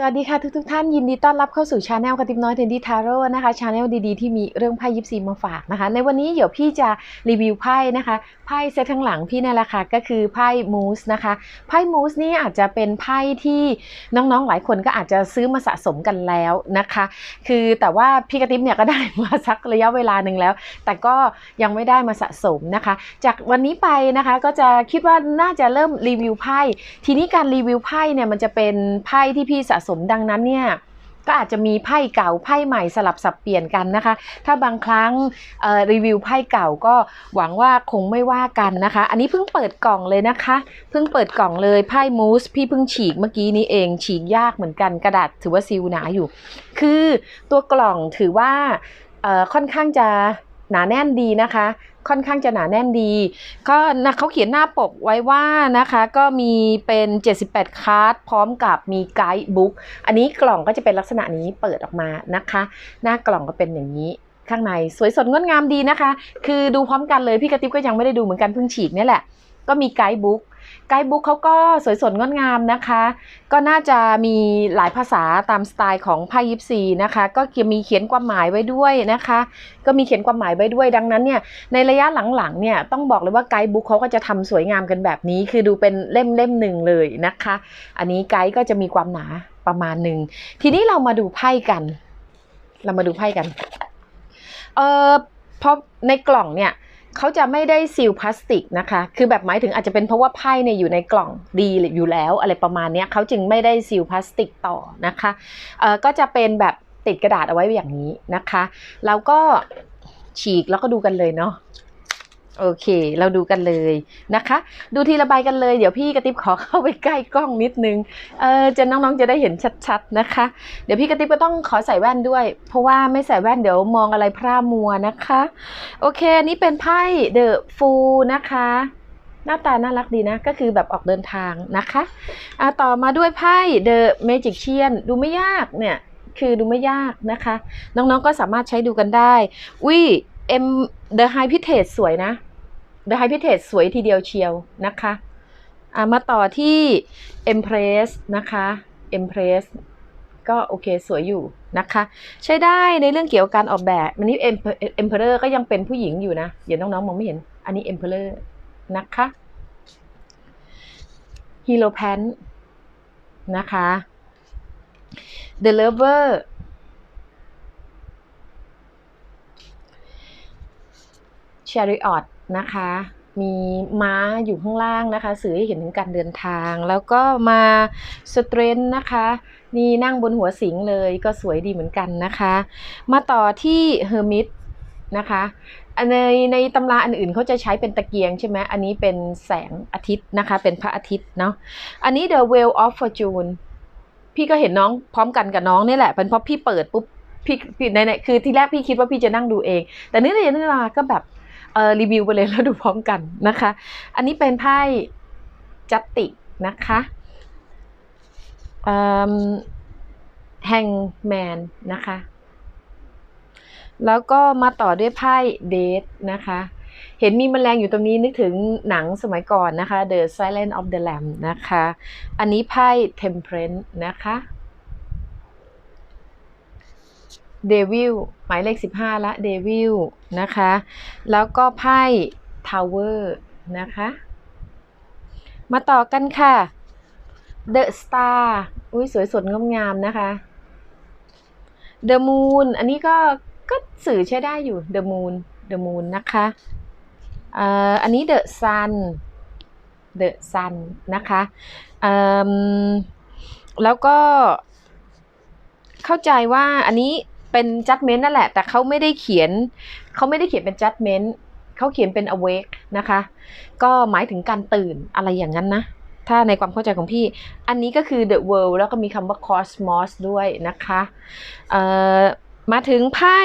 สวัสดีค่ะทุกทท่านยินดีต้อนรับเข้าสู่ชาแนลกระติบน้อยเทนดี้ทาโร่นะคะชาแนลดีๆที่มีเรื่องไพ่ยิปซีมาฝากนะคะ ในวันนี้เดี๋ยวพี่จะรีวิวไพ่นะคะไพ่เซตข้างหลังพี่นี่แหละค่ะก็คือไพ่มูสนะคะไพ่มูสนี่อาจจะเป็นไพ่ที่น้องๆหลายคนก็อาจจะซื้อมาสะสมกันแล้วนะคะ คือแต่ว่าพี่กระติบเนี่ยก็ได้มาสักระยะเวลาหนึ่งแล้ว แต่ก็ยังไม่ได้มาสะสมนะคะ จากวันนี้ไปนะคะก็จะคิดว่าน่าจะเริ่มรีวิวไพ่ทีนี้การรีวิวไพ่เนี่ยมันจะเป็นไพ่ที่พี่สะสมดังนั้นเนี่ยก็อาจจะมีไพ่เก่าไพ่ใหม่สลับสับเปลี่ยนกันนะคะ ถ้าบางครั้งรีวิวไพ่เก่าก็หวังว่าคงไม่ว่ากันนะคะ อันนี้เพิ่งเปิดกล่องเลยนะคะ เพิ่งเปิดกล่องเลยไพ่มูสพี่เพิ่งฉีกเมื่อกี้นี้เองฉีกยากเหมือนกันกระดาษถือว่าซีลหนาอยู่ คือตัวกล่องถือว่าค่อนข้างจะ หนาแน่นดีนะคะ ค่อนข้างจะหนาแน่นดี ก็นะเขาเขียนหน้าปกไว้ว่านะคะก็มีเป็น 78 คาร์ดพร้อมกับมีไกด์บุ๊กอันนี้กล่องก็จะเป็นลักษณะนี้เปิดออกมานะคะ หน้ากล่องก็เป็นอย่างนี้ข้างในสวยสดงดงามดีนะคะ คือดูพร้อมกันเลยพี่กระติบก็ยังไม่ได้ดูเหมือนกันเพิ่งฉีกนี่แหละ ก็มีไกด์บุ๊ก ไกด์บุ๊กเขาก็สวยสดงดงามนะคะ ก็น่าจะมีหลายภาษาตามสไตล์ของไพ่ยิปซีนะคะ ก็มีเขียนความหมายไว้ด้วยนะคะ ก็มีเขียนความหมายไว้ด้วยดังนั้นเนี่ยในระยะหลังๆเนี่ยต้องบอกเลยว่าไกด์บุ๊กเขาก็จะทำสวยงามกันแบบนี้ คือดูเป็นเล่มเล่มหนึ่งเลยนะคะ อันนี้ไกด์ก็จะมีความหนาประมาณหนึ่งทีนี้เรามาดูไพ่กัน เรามาดูไพ่กันเออเพราะในกล่องเนี่ย เขาจะไม่ได้ซีลพลาสติกนะคะ คือแบบหมายถึงอาจจะเป็นเพราะว่าไพ่เนี่ยอยู่ในกล่องดีอยู่แล้ว อะไรประมาณนี้เขาจึงไม่ได้ซีลพลาสติกต่อนะคะเออก็จะเป็นแบบติดกระดาษเอาไว้อย่างนี้นะคะ แล้วก็ฉีกแล้วก็ดูกันเลยเนาะ โอเค เราดูกันเลยนะคะ ดูทีละใบกันเลย เดี๋ยวพี่กระติบขอเข้าไปใกล้กล้องนิดนึง เออจะน้องๆจะได้เห็นชัดๆนะคะ เดี๋ยวพี่กระติบก็ต้องขอใส่แว่นด้วย เพราะว่าไม่ใส่แว่นเดี๋ยวมองอะไรพร่ามัวนะคะ โอเค นี้เป็นไพ่เดอะฟูนะคะ หน้าตาน่ารักดีนะ ก็คือแบบออกเดินทางนะคะอะต่อมาด้วยไพ่เดอะเมจิกเชียนดูไม่ยากเนี่ย คือดูไม่ยากนะคะ น้องๆก็สามารถใช้ดูกันได้วิเอ็มเดอะไฮพิเทสสวยนะ เดอะไฮพิเทสสวยทีเดียวเชียวนะคะอะมาต่อที่ Empress นะคะ Empress ก็โอเคสวยอยู่นะคะ ใช้ได้ในเรื่องเกี่ยวกับการออกแบบอันนี้ Emperor ก็ยังเป็นผู้หญิงอยู่นะเดี๋ยวน้องๆมองไม่เห็น อันนี้ Emperor นะคะ Hero Pan นะคะ The Lover Chariot นะคะ มีม้าอยู่ข้างล่างนะคะสื่อให้เห็นถึงการเดินทาง แล้วก็มา Strength นะคะนี่นั่งบนหัวสิงเลยก็สวยดีเหมือนกันนะคะ มาต่อที่ Hermit นะคะในในตำราอันอื่นเขาจะใช้เป็นตะเกียงใช่ไหมอันนี้เป็นแสงอาทิตย์นะคะ เป็นพระอาทิตย์เนาะอันนี้ The Wheel of Fortune พี่ก็เห็นน้องพร้อมกันกับน้องนี่แหละ เป็นเพราะพี่เปิดปุ๊บพี่พี่ในในคือที่แรกพี่คิดว่าพี่จะนั่งดูเอง แต่นี่เลยนี่มาก็แบบ เออรีวิวไปเลยแล้วดูพร้อมกันนะคะ อันนี้เป็นไพ่จัตตินะคะแฮงแมนนะคะ แล้วก็มาต่อด้วยไพ่เดทนะคะ เห็นมีแมลงอยู่ตรงนี้นึกถึงหนังสมัยก่อนนะคะ The Silence of the Lamb นะคะ อันนี้ไพ่ Temperance นะคะ Devil หมายเลข 15 ละ Devil นะคะ แล้วก็ไพ่ Tower นะคะ มาต่อกันค่ะ The Star อุ้ยสวยสดงดงามนะคะ The Moon อันนี้ก็ก็สื่อใช้ได้อยู่ The Moon The Moon นะคะเอ่ออันนี้ The Sun The Sun นะคะเอ่อแล้วก็เข้าใจว่าอันนี้ เป็น judgment นั่นแหละ แต่เขาไม่ได้เขียนเขาไม่ได้เขียนเป็น judgment เขาเขียนเป็น awake นะคะ ก็หมายถึงการตื่นอะไรอย่างนั้นนะ ถ้าในความเข้าใจของพี่ อันนี้ก็คือ the world แล้วก็มีคำว่า cosmos ด้วยนะคะ เอ่อ มาถึงไพ่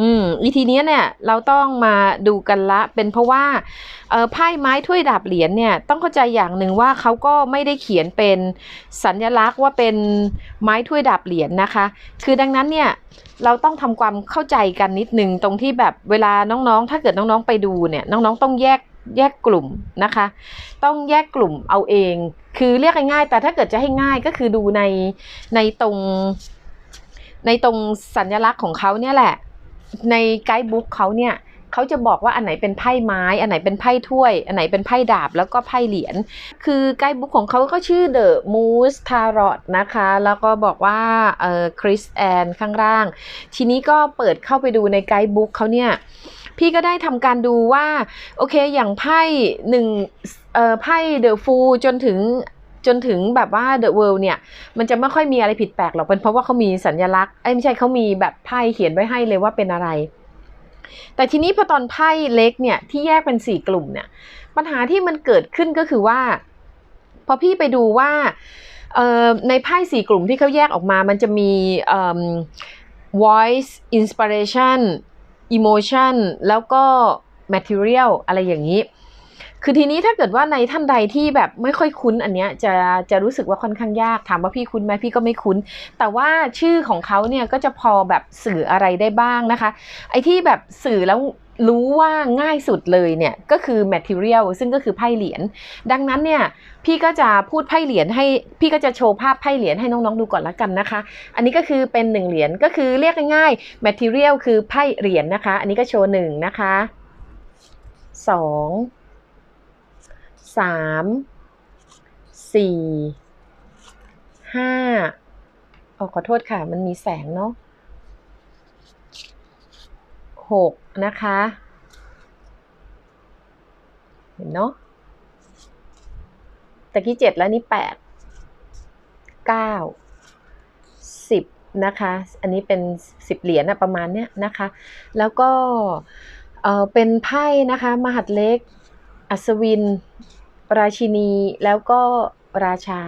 อืมวิธีนี้เนี่ยเราต้องมาดูกันละ เป็นเพราะว่าเออไพ่ไม้ถ้วยดาบเหรียญเนี่ยต้องเข้าใจอย่างหนึ่งว่าเขาก็ไม่ได้เขียนเป็นสัญลักษณ์ว่าเป็นไม้ถ้วยดาบเหรียญนะคะ คือดังนั้นเนี่ยเราต้องทำความเข้าใจกันนิดนึงตรงที่แบบเวลาน้องๆ ถ้าเกิดน้องๆไปดูเนี่ยน้องๆต้องแยกแยกกลุ่มนะคะ ต้องแยกกลุ่มเอาเอง คือเรียกง่ายๆแต่ถ้าเกิดจะให้ง่ายก็คือดูในในตรงในตรงสัญลักษณ์ของเขาเนี่ยแหละ ในไกด์บุ๊กเขาเนี่ยเขาจะบอกว่าอันไหนเป็นไพ่ไม้ อันไหนเป็นไพ่ถ้วย อันไหนเป็นไพ่ดาบ แล้วก็ไพ่เหรียญ คือไกด์บุ๊กของเขาก็ชื่อ The Moose Tarot นะคะ แล้วก็บอกว่าเอ่อคริสแอนข้างล่าง ทีนี้ก็เปิดเข้าไปดูในไกด์บุ๊กเขาเนี่ย พี่ก็ได้ทำการดูว่า โอเคอย่างไพ่หนึ่งเอ่อไพ่เดอะฟูจนถึง จนถึงแบบว่าเดอะเวิลด์เนี่ย มันจะไม่ค่อยมีอะไรผิดแปลกหรอกเป็นเพราะว่าเขามีสัญลักษณ์เอ้ไม่ใช่เขามีแบบไพ่เขียนไว้ให้เลยว่าเป็นอะไร แต่ทีนี้พอตอนไพ่เล็กเนี่ยที่แยกเป็นสี่กลุ่มเนี่ย ปัญหาที่มันเกิดขึ้นก็คือว่า พอพี่ไปดูว่าในไพ่สี่กลุ่มที่เขาแยกออกมา มันจะมี voice inspiration emotion แล้วก็ material อะไรอย่างนี้ คือทีนี้ถ้าเกิดว่าในท่านใดที่แบบไม่ค่อยคุ้นอันเนี้ยจะจะรู้สึกว่าค่อนข้างยากถามว่าพี่คุ้นไหมพี่ก็ไม่คุ้น แต่ว่าชื่อของเขาเนี่ยก็จะพอแบบสื่ออะไรได้บ้างนะคะ ไอ้ที่แบบสื่อแล้วรู้ว่าง่ายสุดเลยเนี่ยก็คือ material ซึ่งก็คือไพ่เหรียญดังนั้นเนี่ยพี่ก็จะพูดไพ่เหรียญให้พี่ก็จะโชว์ภาพไพ่เหรียญให้น้องๆดูก่อนละกันนะคะ อันนี้ก็คือเป็นหนึ่งเหรียญก็คือเรียกง่ายๆ material คือไพ่เหรียญนะคะ อันนี้ก็โชว์หนึ่งนะคะสอง สามสี่ห้าอ๋อขอโทษค่ะ มันมีแสงเนาะหกนะคะ เห็นเนาะตะกี้เจ็ดแล้วนี่แปดเก้าสิบนะคะ อันนี้เป็นสิบเหรียญนะประมาณเนี้ยนะคะ แล้วก็เออเป็นไพ่นะคะ มหัดเล็ก อัศวิน ราชินีแล้วก็ราชา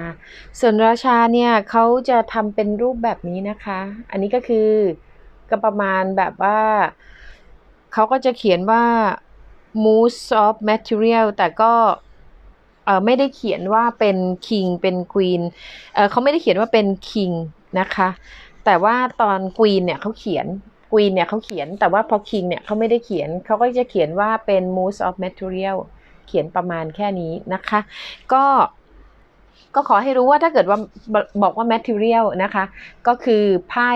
ส่วนราชาเนี่ยเขาจะทำเป็นรูปแบบนี้นะคะ อันนี้ก็คือก็ประมาณแบบว่าเขาก็จะเขียนว่า moose of material แต่ก็ไม่ได้เขียนว่าเป็น king เป็น queen เออเขาไม่ได้เขียนว่าเป็น king นะคะ แต่ว่าตอน queen เนี่ยเขาเขียน queen เนี่ยเขาเขียน แต่ว่าพอ king เนี่ยเขาไม่ได้เขียน เขาก็จะเขียนว่าเป็น moose of material เขียนประมาณแค่นี้นะคะ ก็ก็ขอให้รู้ว่าถ้าเกิดว่าบอกว่า material นะคะ ก็คือไพ่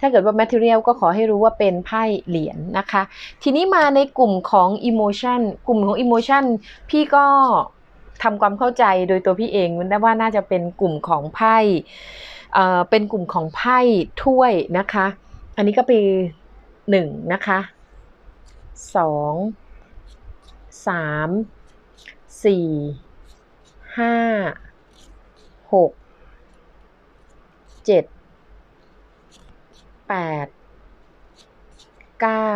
ถ้าเกิดว่า material ก็ขอให้รู้ว่าเป็นไพ่เหรียญนะคะ ทีนี้มาในกลุ่มของ emotion กลุ่มของ emotion พี่ก็ทำความเข้าใจโดยตัวพี่เองว่าน่าจะเป็นกลุ่มของไพ่เอ่อเป็นกลุ่มของไพ่ถ้วยนะคะ อันนี้ก็เป็นหนึ่งนะคะสอง สามสี่ห้าหกเจ็ดแปดเก้า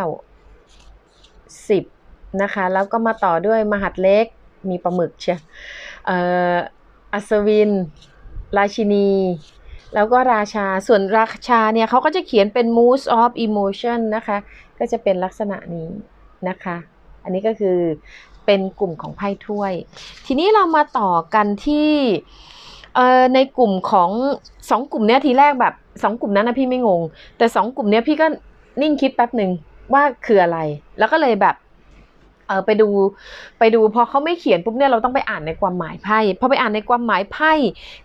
สิบนะคะ แล้วก็มาต่อด้วยมหัดเล็กมีปลาหมึกเชียอออัศวิน ราชินี แล้วก็ราชา ส่วนราชาเนี่ยเขาก็จะเขียนเป็น moose of emotion นะคะ ก็จะเป็นลักษณะนี้นะคะ อันนี้ก็คือเป็นกลุ่มของไพ่ถ้วย ทีนี้เรามาต่อกันที่ในกลุ่มของสองกลุ่มเนี้ยทีแรกแบบสองกลุ่มนั้นนะพี่ไม่งง แต่สองกลุ่มเนี้ยพี่ก็นิ่งคิดแป๊บหนึ่งว่าคืออะไร แล้วก็เลยแบบเออไปดูไปดูพอเขาไม่เขียนปุ๊บเนี่ยเราต้องไปอ่านในความหมายไพ่พอไปอ่านในความหมายไพ่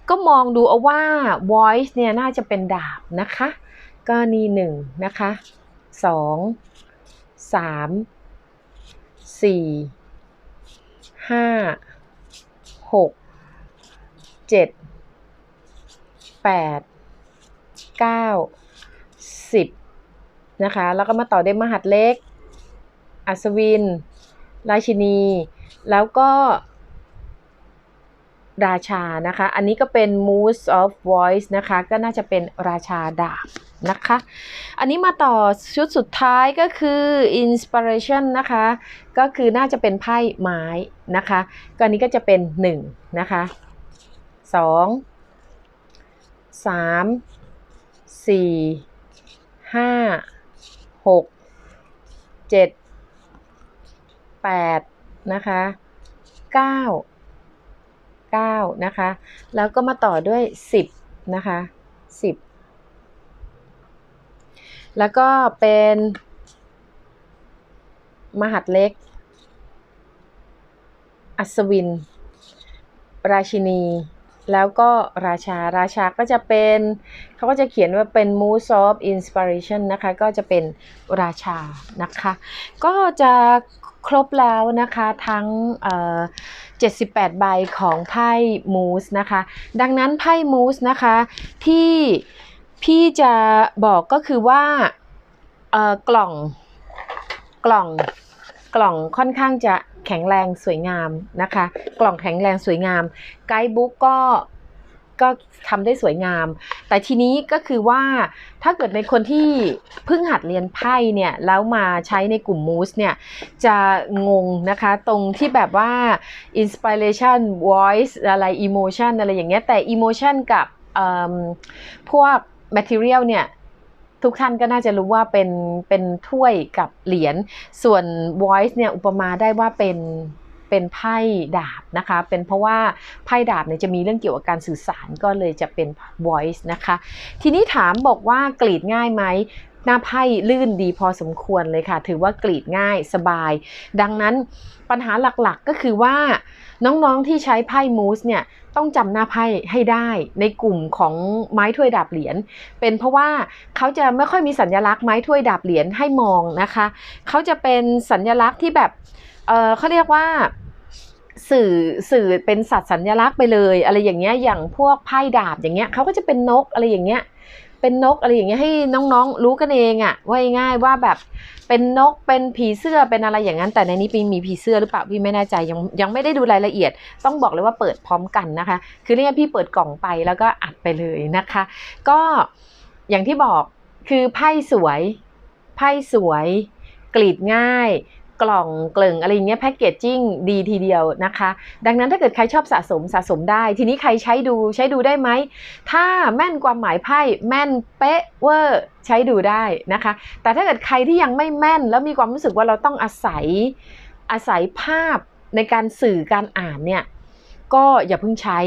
ก็มองดูเอาว่า voice เนี่ยน่าจะเป็นดาบนะคะ ก็นี่หนึ่งนะคะสองสาม สี่ห้าหกเจ็ดแปดเก้าสิบนะคะ แล้วก็มาต่อด้วยมหัดเล็ก อัศวิน ราชินี แล้วก็ ราชานะคะ อันนี้ก็เป็น moose of voice นะคะ ก็น่าจะเป็นราชาดาบ นะคะ อันนี้มาต่อชุดสุดท้ายก็คือ inspiration นะคะ ก็คือน่าจะเป็นไพ่ไม้นะคะ ก็อันนี้ก็จะเป็น 1 นะคะ 2 3 4 5 6 7 8 นะคะ 9 9 นะคะ แล้วก็มาต่อด้วย 10 นะคะ 10 แล้วก็เป็นมหัดเล็ก อัศวิน ราชินี แล้วก็ราชา ราชาก็จะเป็น เขาก็จะเขียนว่าเป็น Moose of Inspiration นะคะ ก็จะเป็นราชานะคะ ก็จะครบแล้วนะคะทั้งเอ่อ78 ใบของไพ่มูสนะคะ ดังนั้นไพ่มูสนะคะที่ พี่จะบอกก็คือว่าเอ่อกล่องกล่องกล่องค่อนข้างจะแข็งแรงสวยงามนะคะ กล่องแข็งแรงสวยงาม ไกด์บุ๊กก็ก็ทำได้สวยงาม แต่ทีนี้ก็คือว่าถ้าเกิดในคนที่เพิ่งหัดเรียนไพ่เนี่ยแล้วมาใช้ในกลุ่มมูสเนี่ยจะงงนะคะตรงที่แบบว่า inspiration voice อะไร emotion อะไรอย่างเงี้ยแต่ emotion กับเอิ่มพวก material เนี่ยทุกท่านก็น่าจะรู้ว่าเป็นเป็นถ้วยกับเหรียญ ส่วน voice เนี่ยอุปมาได้ว่าเป็นเป็นไพ่ดาบนะคะ เป็นเพราะว่าไพ่ดาบเนี่ยจะมีเรื่องเกี่ยวกับการสื่อสารก็เลยจะเป็น voice นะคะ ทีนี้ถามบอกว่ากรีดง่ายไหม หน้าไพ่ลื่นดีพอสมควรเลยค่ะ ถือว่ากรีดง่ายสบาย ดังนั้นปัญหาหลักๆก็คือว่า น้องๆที่ใช้ไพ่มูสเนี่ยต้องจำหน้าไพ่ให้ได้ในกลุ่มของไม้ถ้วยดาบเหรียญเป็นเพราะว่าเขาจะไม่ค่อยมีสัญลักษณ์ไม้ถ้วยดาบเหรียญให้มองนะคะเขาจะเป็นสัญลักษณ์ที่แบบเออเขาเรียกว่าสื่อสื่อเป็นสัตว์สัญลักษณ์ไปเลย อะไรอย่างเงี้ยอย่างพวกไพ่ดาบอย่างเงี้ยเขาก็จะเป็นนกอะไรอย่างเงี้ย เป็นนกอะไรอย่างเงี้ยให้น้องๆ รู้กันเองอะว่าง่ายว่าแบบเป็นนกเป็นผีเสื้อเป็นอะไรอย่างนั้น แต่ในนี้ปีมีผีเสื้อหรือเปล่าพี่ไม่แน่ใจยังยังไม่ได้ดูรายละเอียด ต้องบอกเลยว่าเปิดพร้อมกันนะคะ คือเนี่ยพี่เปิดกล่องไปแล้วก็อัดไปเลยนะคะ ก็อย่างที่บอกคือไพ่สวยไพ่สวยกรีดง่าย กล่องเกลึงอะไรอย่างเงี้ยแพ็กเกจจิ้งดีทีเดียวนะคะ ดังนั้นถ้าเกิดใครชอบสะสมสะสมได้ ทีนี้ใครใช้ดูใช้ดูได้ไหม ถ้าแม่นความหมายไพ่แม่นเป๊ะเวอร์ใช้ดูได้นะคะ แต่ถ้าเกิดใครที่ยังไม่แม่น แล้วมีความรู้สึกว่าเราต้องอาศัยอาศัยภาพในการสื่อการอ่านเนี่ยก็อย่าเพิ่งใช้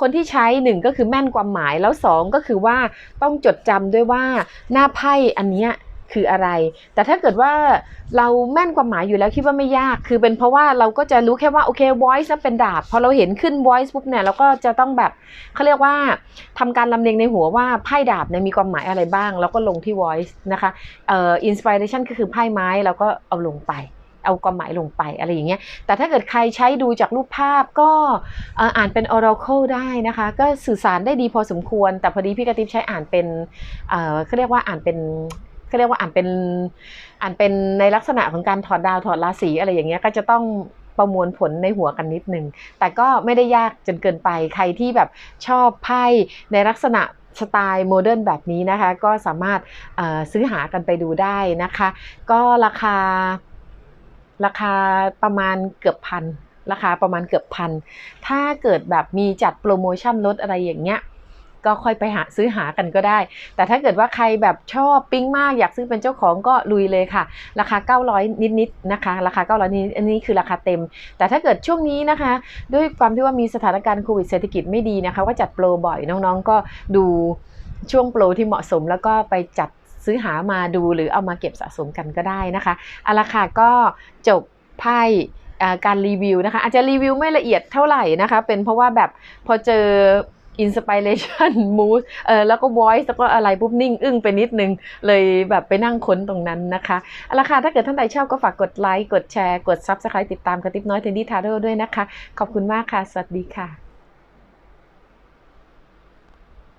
คนที่ใช้หนึ่งก็คือแม่นความหมายแล้วสองก็คือว่าต้องจดจำด้วยว่าหน้าไพ่อันเนี้ย คืออะไร แต่ถ้าเกิดว่าเราแม่นความหมายอยู่แล้วคิดว่าไม่ยาก คือเป็นเพราะว่าเราก็จะรู้แค่ว่าโอเค voice นั้นเป็นดาบ พอเราเห็นขึ้น voice ปุ๊บเนี่ยเราก็จะต้องแบบเขาเรียกว่าทำการลำเลียงในหัวว่าไพ่ดาบเนี่ยมีความหมายอะไรบ้าง แล้วก็ลงที่ voice นะคะเอ่อ inspiration ก็คือไพ่ไม้เราก็เอาลงไปเอาความหมายลงไปอะไรอย่างเงี้ย แต่ถ้าเกิดใครใช้ดูจากรูปภาพก็อ่อานเป็น oracle ได้นะคะ ก็สื่อสารได้ดีพอสมควร แต่พอดีพี่กระติบใช้อ่านเป็นเอ่อเขาเรียกว่าอ่านเป็น เขาเรียกว่าอ่านเป็นอ่านเป็นในลักษณะของการถอดดาวถอดราศีอะไรอย่างเงี้ยก็จะต้องประมวลผลในหัวกันนิดนึง แต่ก็ไม่ได้ยากจนเกินไป ใครที่แบบชอบไพ่ในลักษณะสไตล์โมเดิร์นแบบนี้นะคะ ก็สามารถซื้อหากันไปดูได้นะคะ ก็ราคา ราคาประมาณเกือบพันราคาประมาณเกือบพัน ถ้าเกิดแบบมีจัดโปรโมชั่นลดอะไรอย่างเงี้ย ก็ค่อยไปหาซื้อหากันก็ได้ แต่ถ้าเกิดว่าใครแบบชอบปิ๊งมากอยากซื้อเป็นเจ้าของก็ลุยเลยค่ะ ราคา 900 นิดๆนะคะ ราคา 900นิดอันนี้คือราคาเต็ม แต่ถ้าเกิดช่วงนี้นะคะ ด้วยความที่ว่ามีสถานการณ์โควิดเศรษฐกิจไม่ดีนะคะก็จัดโปรบ่อยน้องๆ ก็ดูช่วงโปรที่เหมาะสมแล้วก็ไปจัดซื้อหามาดูหรือเอามาเก็บสะสมกันก็ได้นะคะเอาละค่ะก็จบไพ่การรีวิวนะคะ อาจจะรีวิวไม่ละเอียดเท่าไหร่นะคะ เป็นเพราะว่าแบบพอเจอ อินสปิเรชันมูสเออแล้วก็ voice แล้วก็อะไรปุ๊บนิ่ง อึ้งไปนิดนึง เลยแบบไปนั่งค้นตรงนั้นนะคะเอาละค่ะถ้าเกิดท่านใดชอบก็ฝากกดไลค์กดแชร์กด subscribe ติดตามกระติบน้อยเทนดี้ทาโร่ด้วยนะคะ ขอบคุณมากค่ะ สวัสดีค่ะ